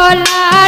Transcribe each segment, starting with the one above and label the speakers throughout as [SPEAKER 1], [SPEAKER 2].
[SPEAKER 1] বলা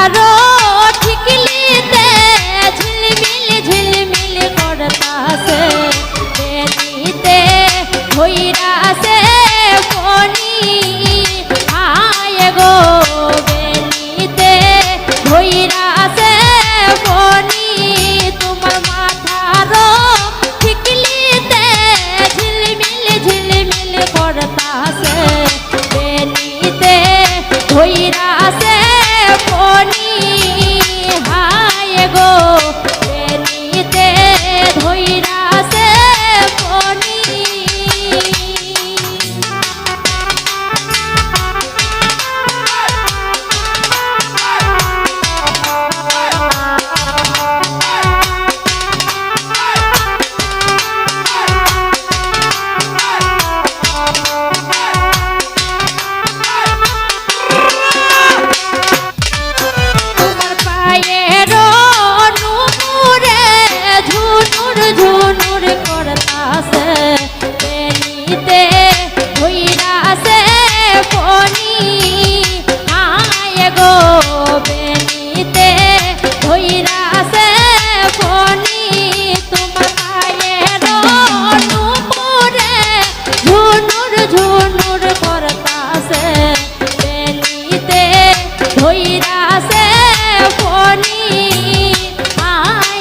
[SPEAKER 1] আরও ঠিকলিতে ঝিলমিল ঝিলমিল করতাছে। বেলিতে হইরাছে কোনি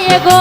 [SPEAKER 1] আয় গো